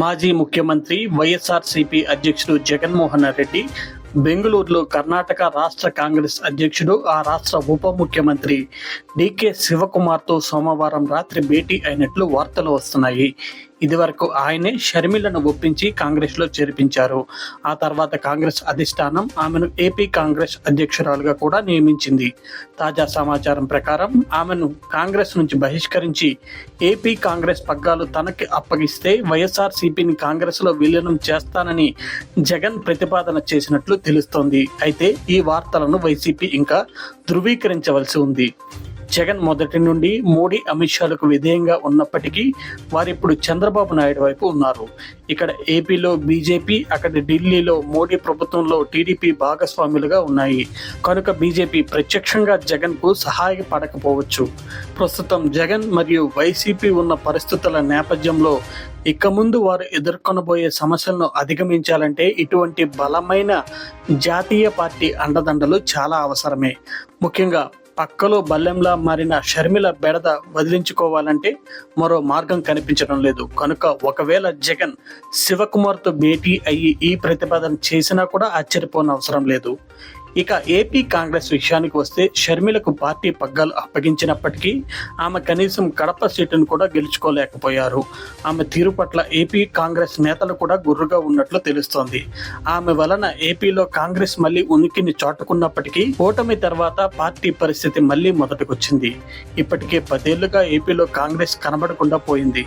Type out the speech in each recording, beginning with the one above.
మాజీ ముఖ్యమంత్రి వైఎస్ఆర్సీపీ అధ్యక్షుడు జగన్మోహన్ రెడ్డి బెంగళూరులో కర్ణాటక రాష్ట్ర కాంగ్రెస్ అధ్యక్షుడు ఆ రాష్ట్ర ఉప ముఖ్యమంత్రి డికే శివకుమార్తో సోమవారం రాత్రి భేటీ అయినట్లు వార్తలు వస్తున్నాయి. ఇదివరకు ఆయనే షర్మిలను ఒప్పించి కాంగ్రెస్లో చేర్పించారు. ఆ తర్వాత కాంగ్రెస్ అధిష్టానం ఆమెను ఏపీ కాంగ్రెస్ అధ్యక్షురాలుగా కూడా నియమించింది. తాజా సమాచారం ప్రకారం ఆమెను కాంగ్రెస్ నుంచి బహిష్కరించి ఏపీ కాంగ్రెస్ పగ్గాలు తనకి అప్పగిస్తే వైఎస్ఆర్సీపీని కాంగ్రెస్లో విలీనం చేస్తానని జగన్ ప్రతిపాదన చేసినట్లు తెలుస్తోంది. అయితే ఈ వార్తలను వైసీపీ ఇంకా ధృవీకరించవలసి ఉంది. జగన్ మొదటి నుండి మోడీ అమిత్ షాలకు విధేయంగా ఉన్నప్పటికీ వారిప్పుడు చంద్రబాబు నాయుడు వైపు ఉన్నారు. ఇక్కడ ఏపీలో బీజేపీ అక్కడ ఢిల్లీలో మోడీ ప్రభుత్వంలో టీడీపీ భాగస్వాములుగా ఉన్నాయి. కనుక బీజేపీ ప్రత్యక్షంగా జగన్కు సహాయపడకపోవచ్చు ప్రస్తుతం జగన్ మరియు వైసీపీ ఉన్న పరిస్థితుల నేపథ్యంలో ఇక ముందు వారు ఎదుర్కొనబోయే సమస్యలను అధిగమించాలంటే ఇటువంటి బలమైన జాతీయ పార్టీ అండదండలు చాలా అవసరమే. ముఖ్యంగా పక్కలో బల్లెంలా మారిన షర్మిల బెడద వదిలించుకోవాలంటే మరో మార్గం కనిపించడం లేదు. కనుక ఒకవేళ జగన్ శివకుమార్తో భేటీ అయ్యి ఈ ప్రతిపాదన చేసినా కూడా ఆశ్చర్యపోని అవసరం లేదు. ఇక ఏపీ కాంగ్రెస్ విషయానికి వస్తే షర్మిలకు పార్టీ పగ్గాలు అప్పగించినప్పటికీ ఆమె కనీసం కడప సీటును కూడా గెలుచుకోలేకపోయారు. ఆమె తీరు పట్ల ఏపీ కాంగ్రెస్ నేతలు కూడా గుర్రుగా ఉన్నట్లు తెలుస్తోంది. ఆమె వలన ఏపీలో కాంగ్రెస్ మళ్ళీ ఉనికిని చాటుకున్నప్పటికీ ఓటమి తర్వాత పార్టీ పరిస్థితి మళ్ళీ మొదటికొచ్చింది. ఇప్పటికే పదేళ్ళుగా ఏపీలో కాంగ్రెస్ కనబడకుండా పోయింది.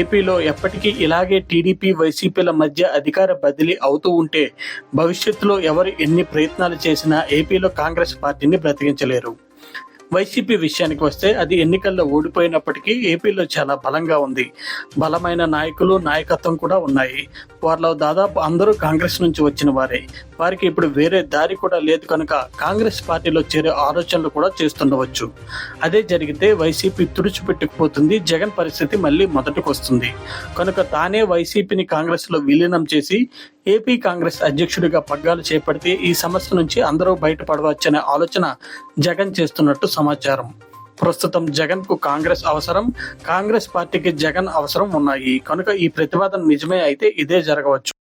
ఏపీలో ఎప్పటికీ ఇలాగే టీడీపీ వైసీపీల మధ్య అధికార బదిలీ అవుతూ ఉంటే భవిష్యత్తులో ఎవరు ఎన్ని ప్రయత్నాలు చేసినా ఏపీలో కాంగ్రెస్ పార్టీని బ్రతికించలేరు. వైసీపీ విషయానికి వస్తే అది ఎన్నికల్లో ఓడిపోయినప్పటికీ ఏపీలో చాలా బలంగా ఉంది. బలమైన నాయకులు నాయకత్వం కూడా ఉన్నాయి. వారిలో దాదాపు అందరూ కాంగ్రెస్ నుంచి వచ్చిన వారే. వారికి ఇప్పుడు వేరే దారి కూడా లేదు కనుక కాంగ్రెస్ పార్టీలో చేరే ఆలోచనలు కూడా చేస్తుండవచ్చు. అదే జరిగితే వైసీపీ తుడిచిపెట్టుకుపోతుంది. జగన్ పరిస్థితి మళ్ళీ మొదటికి వస్తుంది కనుక తానే వైసీపీని కాంగ్రెస్లో విలీనం చేసి ఏపీ కాంగ్రెస్ అధ్యక్షుడిగా పగ్గాలు చేపడితే ఈ సమస్య నుంచి అందరూ బయటపడవచ్చనే ఆలోచన జగన్ చేస్తున్నట్టు సమాచారం. ప్రస్తుతం జగన్కు కాంగ్రెస్ అవసరం కాంగ్రెస్ పార్టీకి జగన్ అవసరం ఉన్నాయి. కనుక ఈ ప్రతిపాదన నిజమే అయితే ఇదే జరగవచ్చు.